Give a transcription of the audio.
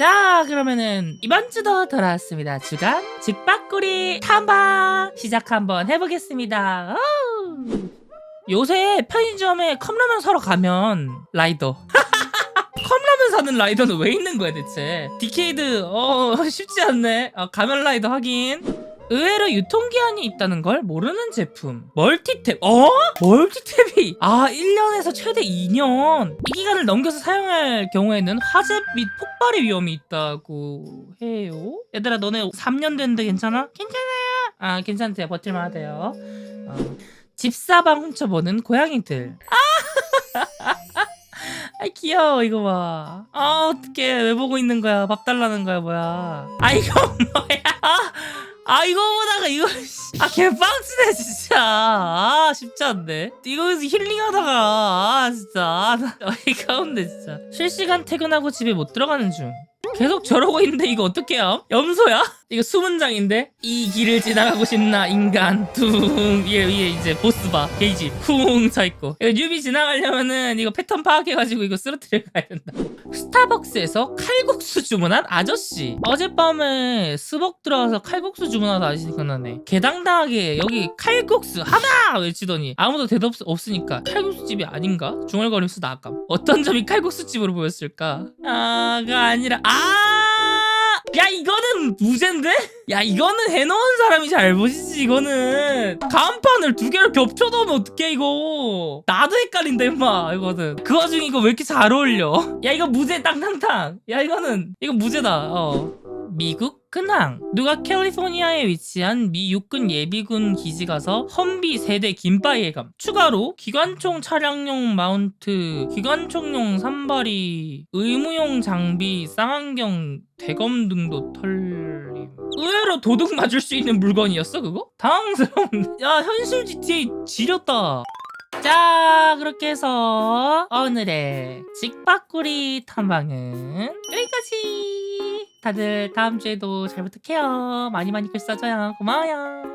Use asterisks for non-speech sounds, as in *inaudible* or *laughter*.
자 그러면은 이번 주도 돌아왔습니다. 주간 직박구리 탐방 시작 한번 해보겠습니다. 어우. 요새 편의점에 컵라면 사러 가면 라이더. *laughs* 컵라면 사는 라이더는 왜 있는 거야 대체? 디케이드 어 *laughs* 쉽지 않네. 아, 가면 라이더 확인 의외로 유통기한이 있다는 걸 모르는 제품 멀티탭 어? 멀티탭이 아 1년에서 최대 2년 이 기간을 넘겨서 사용할 경우에는 화재 및 폭발의 위험이 있다고 해요 얘들아 너네 3년 됐는데 괜찮아? 괜찮아요 아 괜찮대요 버틸만 하대요 어. 집사방 훔쳐보는 고양이들 *laughs* 아 귀여워 이거 봐. 아 어떡해 왜 보고 있는 거야 밥 달라는 거야 뭐야. 아 이거 뭐야. 아, 아 이거 보다가 이거 씨. 아 개빵치네 진짜. 아 쉽지 않네. 이거에서 힐링하다가 아 진짜 아, 나 어이가 없네 진짜. 실시간 퇴근하고 집에 못 들어가는 중. 계속 저러고 있는데 이거 어떡해요? 염소야? 이거 수문장인데? 이 길을 지나가고 싶나 인간? 둥. 위에 위에 이제 보스바 게이지. 쿵 쳐있고. 이거 뉴비 지나가려면은 이거 패턴 파악해가지고 이거 쓰러뜨려 가야 된다. 스타벅스에서 칼국수 주문한 아저씨. 어젯밤에 스벅 들어와서 칼국수 주문하다 아저씨 생각나네. 개당당하게 여기 칼국수 하나! 외치더니 아무도 대답 없- 없으니까 칼국수 집이 아닌가? 중얼거리면서 나아감. 어떤 점이 칼국수 집으로 보였을까? 아가 아니라 아! 야 이거는 무죄인데? 야 이거는 해놓은 사람이 잘 보시지 이거는. 간판을 두 개를 겹쳐 놓으면 어떡해 이거. 나도 헷갈린다 임마 이거는. 그 와중에 이거 왜 이렇게 잘 어울려? 야 이거 무죄 땅땅땅. 야 이거는 이거 무죄다 어 미국 근황. 누가 캘리포니아에 위치한 미 육군 예비군 기지 가서 험비 세대 김바위에 감. 추가로 기관총 차량용 마운트 기관총용 산발이 의무용 장비 쌍안경 대검 등도 털림. 의외로 도둑 맞을 수 있는 물건이었어 그거? 당황스러운데 야 현실 GTA 지렸다. 자 그렇게 해서 오늘의 직박구리 탐방은 여기까지 다들 다음 주에도 잘 부탁해요. 많이 많이 글 써줘요. 고마워요